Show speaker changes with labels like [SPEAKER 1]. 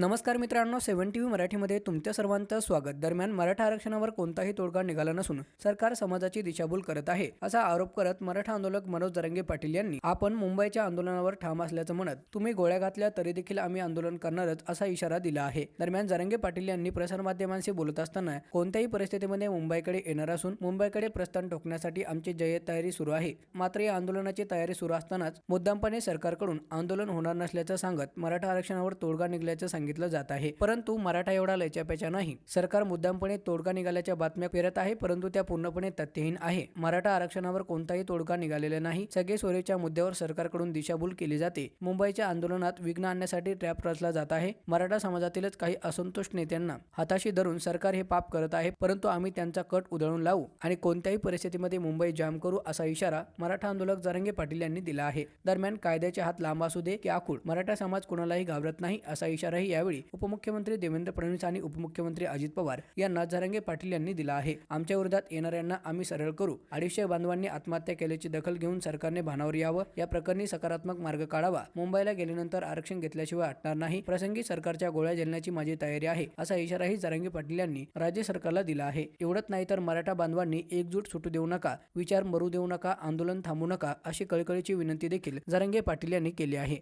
[SPEAKER 1] नमस्कार मित्रांनो seven T V मराठीमध्ये तुमच्या सर्वांचं स्वागत. दरम्यान मराठा आरक्षणावर कोणताही तोडगा निघाला नसून सरकार समाजाची दिशाभूल करत आहे असा आरोप करत मराठा आंदोलक मनोज जरंगे पाटील यांनी आपण मुंबईच्या आंदोलनावर ठाम असल्याचं म्हणत तुम्ही गोळ्या घातल्या तरी देखील आम्ही आंदोलन करणारच असा इशारा दिला आहे. दरम्यान जरंगे पाटील यांनी प्रसारमाध्यमांशी बोलत असताना कोणत्याही परिस्थितीमध्ये मुंबईकडे येणार असून मुंबईकडे प्रस्थान ठोकण्यासाठी आमची जय तयारी सुरू आहे. मात्र या आंदोलनाची तयारी सुरू असतानाच मुद्दामपणे सरकारकडून आंदोलन होणार नसल्याचं सांगत मराठा आरक्षणावर तोडगा निघाल्याचं सांगितलं जात आहे. परंतु मराठा एवढा लचापेचा नाही. सरकार मुद्दामपणे तोडगा निघाल्याच्या बातम्या पेरत आहे परंतु त्या पूर्णपणे तथ्यहीन आहे. मराठा आरक्षणावर कोणताही तोडगा निघालेला नाही. सगळे सोयीच्या मुद्द्यावर सरकारकडून दिशाभूल केली जाते. मुंबईच्या आंदोलनात विघ्न आणण्यासाठी ट्रॅप रचला जात आहे. मराठा समाजातीलच काही असंतोष नेत्यांना हाताशी धरून सरकार हे पाप करत आहे परंतु आम्ही त्यांचा कट उधळून लावू आणि कोणत्याही परिस्थितीमध्ये मुंबई जाम करू असा इशारा मराठा आंदोलक जरंगे पाटील यांनी दिला आहे. दरम्यान कायद्याचे हात लांब असू दे की आखूड मराठा समाज कुणालाही घाबरत नाही असा इशाराही यावेळी उपमुख्यमंत्री देवेंद्र फडणवीस आणि उपमुख्यमंत्री अजित पवार यांना झरंगे पाटील यांनी दिला आहे. आमच्या विरोधात येणाऱ्यांना आम्ही सरळ करू. अडीचशे बांधवांनी आत्महत्या केल्याची दखल घेऊन सरकारने भानावर यावं. या प्रकरणी सकारात्मक मार्ग काढावा. मुंबईला गेल्यानंतर आरक्षण घेतल्याशिवाय हटणार नाही. प्रसंगी सरकारच्या गोळ्या झेलण्याची माझी तयारी आहे असा इशाराही जरंगे पाटील यांनी राज्य सरकारला दिला आहे. एवढंच नाही तर मराठा बांधवांनी एकजूट सुटू देऊ नका विचार मरू देऊ नका आंदोलन थांबू नका अशी कळकळीची विनंती देखील जरंगे पाटील यांनी केली आहे.